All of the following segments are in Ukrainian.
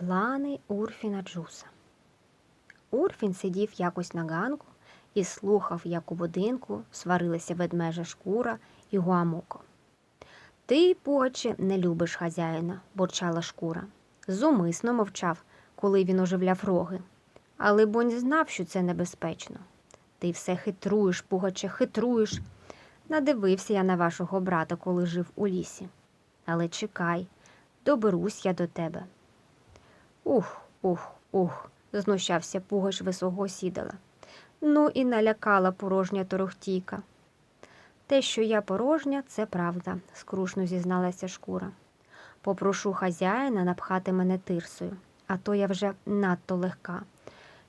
Плани Урфіна Джуса. Урфін сидів якось на ганку і слухав, як у будинку сварилися ведмежа шкура і гуамоко. Ти, пугаче, не любиш хазяїна, бурчала шкура. Зумисно мовчав, коли він оживляв роги. Але бонь знав, що це небезпечно. Ти все хитруєш, пугаче, хитруєш. Надивився я на вашого брата, коли жив у лісі. Але чекай, доберусь я до тебе. Ух, ух, ух, знущався пугач високого сідала. Ну і налякала порожня торохтійка. Те, що я порожня, це правда, скрушно зізналася шкура. Попрошу хазяїна напхати мене тирсою, а то я вже надто легка.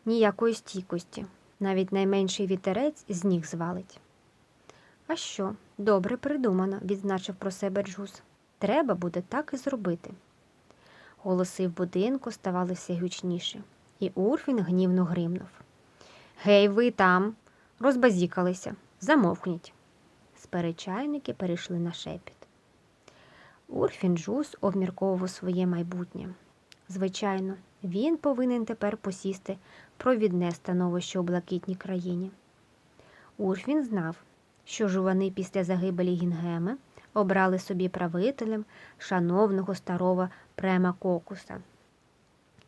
Ніякої стійкості, навіть найменший вітерець з ніг звалить. А що, добре придумано, відзначив про себе Джус. Треба буде так і зробити. Голоси в будинку ставали все гучніші, і Урфін гнівно гримнув. Гей, ви там, розбазікалися, замовкніть. Сперечальники перейшли на шепіт. Урфін Джус обмірковував своє майбутнє. Звичайно, він повинен тепер посісти провідне становище у блакитній країні. Урфін знав, що жувани після загибелі Гінгеми обрали собі правителем шановного старого према Кокуса.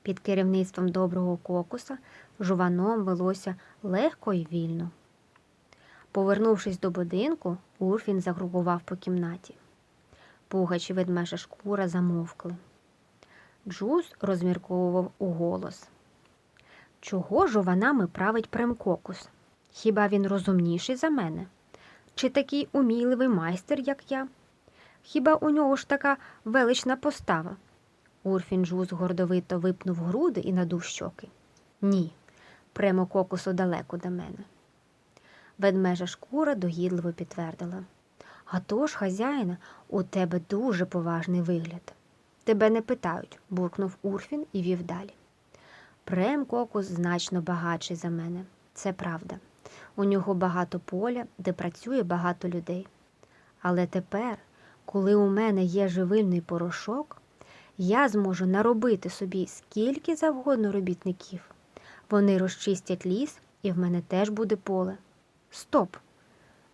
Під керівництвом доброго кокуса жуваном велося легко і вільно. Повернувшись до будинку, Урфін загрубував по кімнаті. Пугач і ведмежа шкура замовкли. Джуз розмірковував уголос. Чого жованами править премкокус? Хіба він розумніший за мене? Чи такий умійливий майстер, як я? Хіба у нього ж така велична постава? Урфін Джуз гордовито випнув груди і надув щоки. Ні, премококусу далеко до мене. Ведмежа шкура догідливо підтвердила. А то ж, хазяїна, у тебе дуже поважний вигляд. Тебе не питають, буркнув Урфін і вів далі. Прем кокус значно багатший за мене. Це правда. У нього багато поля, де працює багато людей. Але тепер, коли у мене є живильний порошок, я зможу наробити собі скільки завгодно робітників. Вони розчистять ліс, і в мене теж буде поле. Стоп!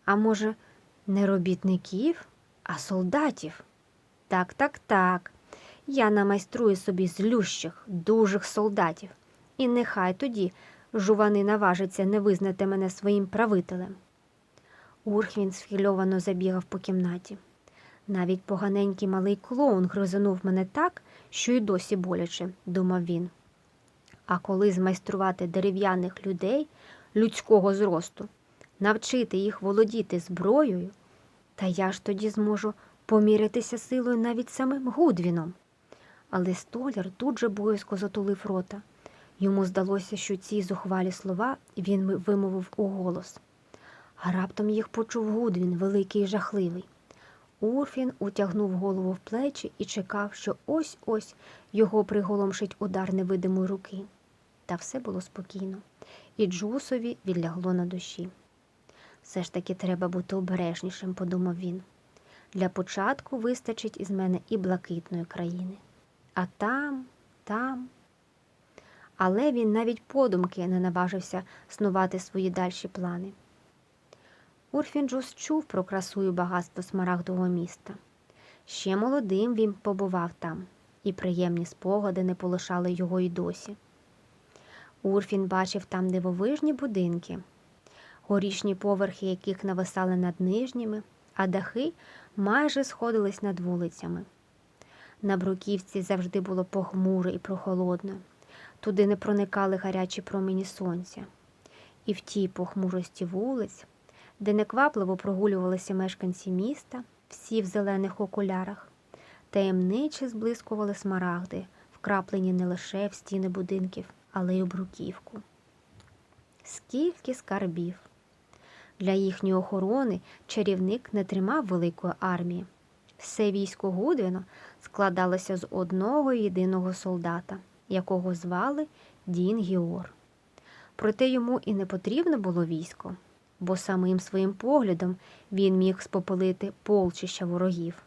А може, не робітників, а солдатів? Так, так, так. Я намайструю собі злющих, дужих солдатів, і нехай тоді жувани наважаться не визнати мене своїм правителем. Урхвін схвильовано забігав по кімнаті. Навіть поганенький малий клоун гризанув мене так, що й досі боляче, думав він. А коли змайструвати дерев'яних людей людського зросту, навчити їх володіти зброєю, та я ж тоді зможу помірятися силою навіть самим Гудвіном. Але столяр тут же боязко затулив рота. Йому здалося, що ці зухвалі слова він вимовив у голос. А раптом їх почув Гудвін, великий і жахливий. Урфін утягнув голову в плечі і чекав, що ось-ось його приголомшить удар невидимої руки. Та все було спокійно, і Джусові відлягло на душі. Все ж таки треба бути обережнішим, подумав він. Для початку вистачить із мене і блакитної країни. А там, там. Але він навіть подумки не наважився снувати свої дальші плани. Урфінджус чув про красу і багатство смарагдового міста. Ще молодим він побував там, і приємні спогади не полишали його й досі. Урфін бачив там дивовижні будинки, горішні поверхи яких нависали над нижніми, а дахи майже сходились над вулицями. На бруківці завжди було похмуро і прохолодно, туди не проникали гарячі промені сонця. І в тій похмурості вулиць, де неквапливо прогулювалися мешканці міста, всі в зелених окулярах, таємниче зблискували смарагди, вкраплені не лише в стіни будинків, але й у бруківку. Скільки скарбів! Для їхньої охорони чарівник не тримав великої армії. Все військо Гудвіна складалося з одного єдиного солдата, якого звали Дін Гіор. Проте йому і не потрібно було військо, бо самим своїм поглядом він міг спопилити полчища ворогів.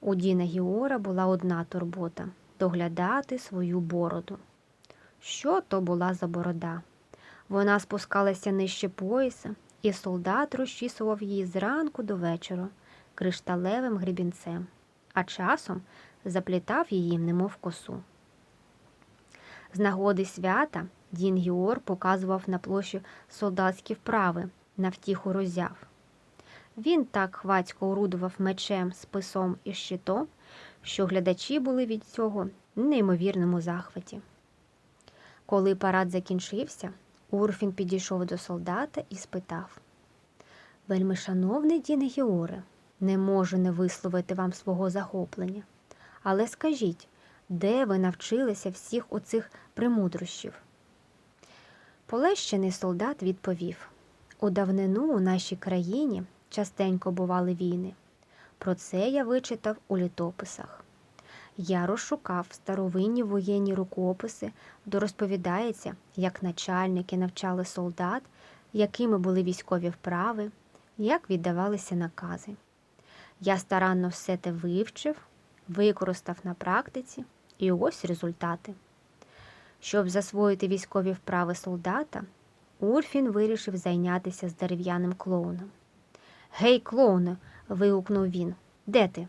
У Діна Гіора була одна турбота доглядати свою бороду. Що то була за борода? Вона спускалася нижче пояса, і солдат розчісував її зранку до вечора кришталевим грібінцем, а часом заплітав її, немов косу. З нагоди свята Дін Гіор показував на площі солдатські вправи на втіху роззяв. Він так хвацько орудував мечем, списом і щитом, що глядачі були від цього в неймовірному захваті. Коли парад закінчився, Урфін підійшов до солдата і спитав Вельми шановний Діне Георе, не можу не висловити вам свого захоплення. Але скажіть, де ви навчилися всіх оцих примудрощів? Полещений солдат відповів у давнину у нашій країні частенько бували війни. Про це я вичитав у літописах. Я розшукав старовинні воєнні рукописи, де розповідається, як начальники навчали солдат, якими були військові вправи, як віддавалися накази. Я старанно все те вивчив, використав на практиці, і ось результати. Щоб засвоїти військові вправи солдата, Урфін вирішив зайнятися з дерев'яним клоуном. Гей, клоуне. вигукнув він. Де ти?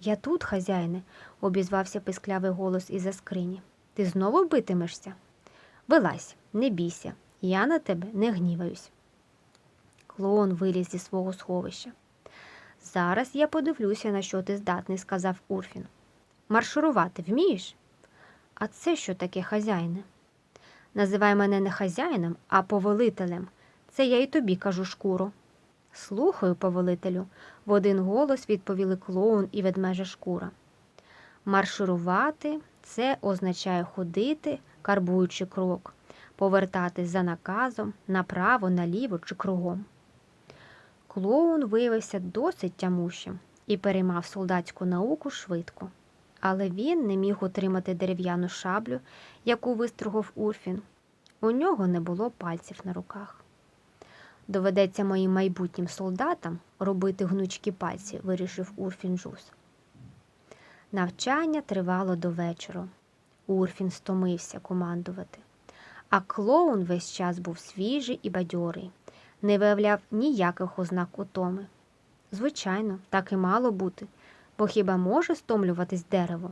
Я тут, хазяїне, обізвався писклявий голос із за скрині. Ти знову битимешся? Вилазь, не бійся, я на тебе не гніваюсь. Клоун виліз зі свого сховища. Зараз я подивлюся, на що ти здатний, сказав Урфін. Марширувати вмієш? А це що таке хазяїне? Називай мене не хазяїном, а повелителем. Це я й тобі кажу шкуру. Слухаю, повелителю, в один голос відповіли клоун і ведмежа шкура. Марширувати це означає ходити, карбуючи крок, повертатись за наказом направо, наліво чи кругом. Клоун виявився досить тямущим і переймав солдатську науку швидко. Але він не міг утримати дерев'яну шаблю, яку вистрогав Урфін. У нього не було пальців на руках. Доведеться моїм майбутнім солдатам робити гнучкі пальці, вирішив Урфін Джус. Навчання тривало до вечора. Урфін стомився командувати, а клоун весь час був свіжий і бадьорий, не виявляв ніяких ознак утоми. Звичайно, так і мало бути, бо хіба може стомлюватись дерево?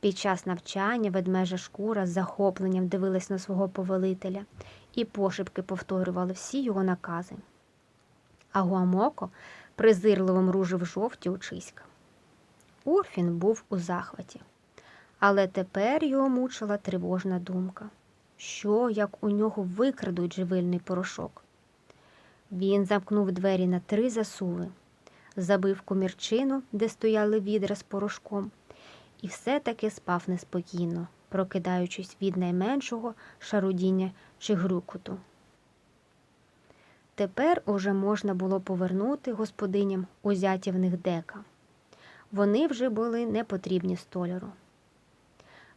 Під час навчання ведмежа шкура з захопленням дивилась на свого повелителя і пошепки повторювали всі його накази. А Гуамоко презирливо мружив жовті очиська. Урфін був у захваті, але тепер його мучила тривожна думка що, як у нього викрадуть живильний порошок. Він замкнув двері на три засуви, забив комірчину, де стояли відра з порошком, і все-таки спав неспокійно, прокидаючись від найменшого шарудіння чи грюкоту. Тепер уже можна було повернути господиням узяті в них дека. Вони вже були не потрібні столяру.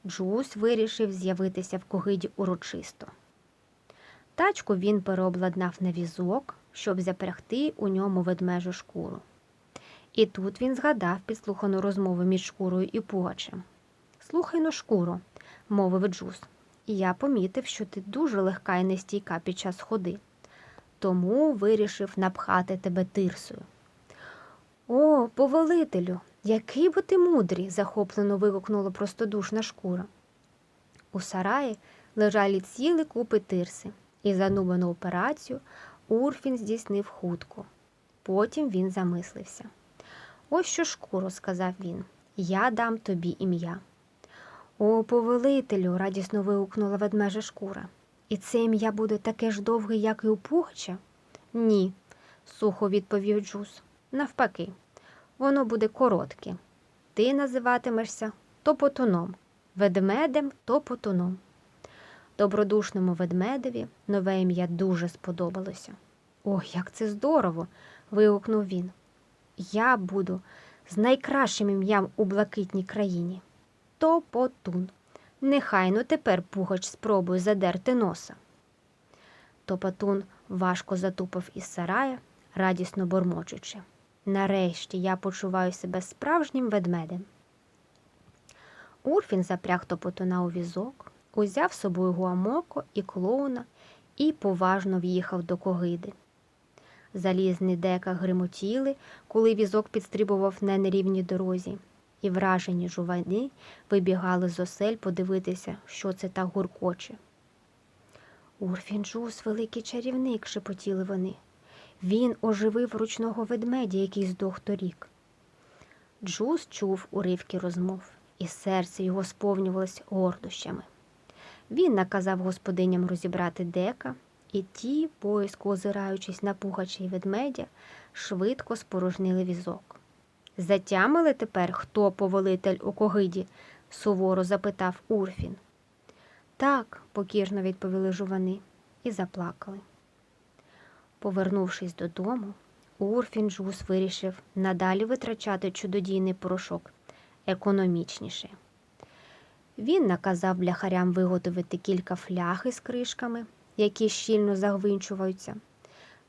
Джус вирішив з'явитися в когиді урочисто. Тачку він переобладнав на візок, щоб запрягти у ньому ведмежу шкуру. І тут він згадав підслухану розмову між шкурою і пугачем. Слухай но, шкуро, мовив Джус, і я помітив, що ти дуже легка і нестійка під час ходи, тому вирішив напхати тебе тирсою. О, повелителю, який бо ти мудрий, захоплено вигукнула простодушна шкура. У сараї лежали ціли купи тирси, і занубану операцію Урфін здійснив хутко. Потім він замислився. Ось що шкуро, сказав він, я дам тобі ім'я. О, повелителю, радісно вигукнула ведмежа шкура. І це ім'я буде таке ж довге, як і у Пугача? Ні, сухо відповів Джус. Навпаки, воно буде коротке. Ти називатимешся топотуном, ведмедем топотуном. Добродушному ведмедеві нове ім'я дуже сподобалося. Ох, як це здорово! вигукнув він. Я буду з найкращим ім'ям у блакитній країні. Топотун. Нехай ну тепер Пугач спробує задерти носа. Топотун важко затупав із сарая, радісно бормочучи. Нарешті я почуваю себе справжнім ведмедем. Урфін запряг топотуна у візок, узяв з собою гуамоко і клоуна і поважно в'їхав до когиди. Залізні дека гримотіли, коли візок підстрибував на нерівній дорозі, і вражені жувани вибігали з осель подивитися, що це так гуркоче. Урфін Джус – великий чарівник, шепотіли вони. Він оживив ручного ведмедя, який здох торік. Джус чув уривки розмов, і серце його сповнювалось гордощами. Він наказав господиням розібрати дека, і ті, боязко озираючись на пугача й ведмедя, швидко спорожнили візок. Затямили тепер, хто повелитель у когиді? суворо запитав Урфін. Так, покірно відповіли жувани і заплакали. Повернувшись додому, Урфін Джус вирішив надалі витрачати чудодійний порошок економічніше. Він наказав бляхарям виготовити кілька фляг із кришками, які щільно загвинчуються,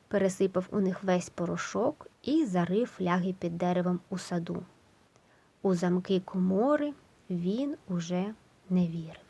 пересипав у них весь порошок і зарив фляги під деревом у саду. У замки комори він уже не вірив.